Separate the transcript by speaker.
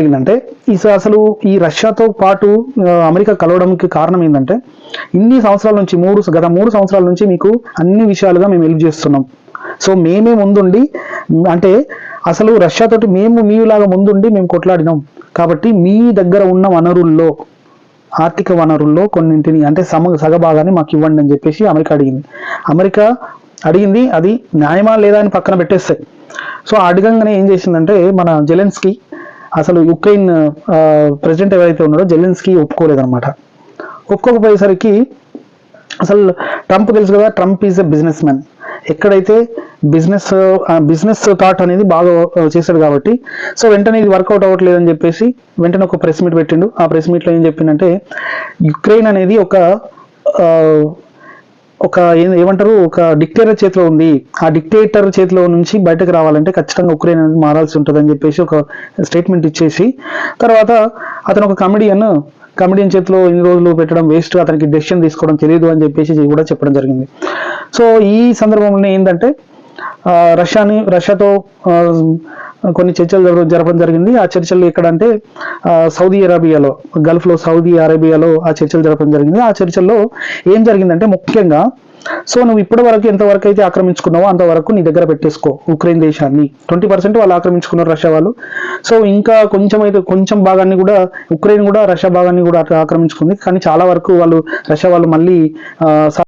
Speaker 1: జరిగిందంటే ఈ అసలు ఈ రష్యాతో పాటు అమెరికా కలవడానికి కారణం ఏంటంటే ఇన్ని సంవత్సరాల నుంచి మూడు గత మూడు సంవత్సరాల నుంచి మీకు అన్ని విషయాలుగా మేము హెల్ప్ చేస్తున్నాం. సో మేమే ముందుండి అంటే అసలు రష్యాతోటి మేము మీలాగా ముందుండి మేము కొట్లాడినాం. కాబట్టి మీ దగ్గర ఉన్న వనరుల్లో ఆర్థిక వనరుల్లో కొన్నింటిని అంటే సమ సగభాగాన్ని మాకు ఇవ్వండి అని చెప్పేసి అమెరికా అడిగింది. అమెరికా అడిగింది అది న్యాయమా లేదా అని పక్కన పెట్టేస్తాయి సో అడగంగానే ఏం చేసిందంటే మన జెలెన్స్కి అసలు యుక్రెయిన్ ప్రెసిడెంట్ ఎవరైతే ఉన్నాడో జెలెన్స్కి ఒప్పుకోలేదనమాట ఒప్పుకోకపోయేసరికి అసలు ట్రంప్ తెలుసు కదా Trump is a business man ఎక్కడైతే బిజినెస్ బిజినెస్ థాట్ అనేది బాగా చేశాడు కాబట్టి సో వెంటనే ఇది వర్కౌట్ అవ్వట్లేదు అని చెప్పేసి వెంటనే ఒక ప్రెస్ మీట్ పెట్టిండు. ఆ ప్రెస్ మీట్లో ఏం చెప్పిందంటే యుక్రెయిన్ అనేది ఒక ఒక ఏమంటారు? ఒక డిక్టేటర్ చేతిలో ఉంది. ఆ డిక్టేటర్ చేతిలో నుంచి బయటకు రావాలంటే ఖచ్చితంగా ఉక్రెయిన్ అనేది మారాల్సి ఉంటుంది అని చెప్పేసి ఒక స్టేట్మెంట్ ఇచ్చేసి తర్వాత అతను ఒక కమెడియన్ కమెడియన్ చేతిలో ఇన్ని రోజులు పెట్టడం వేస్ట్ అతనికి డెసిషన్ తీసుకోవడం తెలియదు అని చెప్పేసి కూడా చెప్పడం జరిగింది. సో ఈ సందర్భంలో ఏంటంటే రష్యాని రష్యాతో కొన్ని చర్చలు జరపడం జరిగింది. ఆ చర్చలు ఎక్కడంటే సౌదీ అరేబియాలో గల్ఫ్లో సౌదీ అరేబియాలో ఆ చర్చలు జరపడం జరిగింది. ఆ చర్చల్లో ఏం జరిగిందంటే ముఖ్యంగా సో నువ్వు ఇప్పటి వరకు ఎంతవరకు అయితే ఆక్రమించుకున్నావో అంతవరకు నీ దగ్గర పెట్టేసుకో ఉక్రెయిన్ దేశాన్ని. ట్వంటీ పర్సెంట్ వాళ్ళు ఆక్రమించుకున్నారు రష్యా వాళ్ళు. సో ఇంకా కొంచెం అయితే కొంచెం భాగాన్ని కూడా ఉక్రెయిన్ కూడా రష్యా భాగాన్ని కూడా ఆక్రమించుకుంది. కానీ చాలా వరకు వాళ్ళు రష్యా వాళ్ళు మళ్ళీ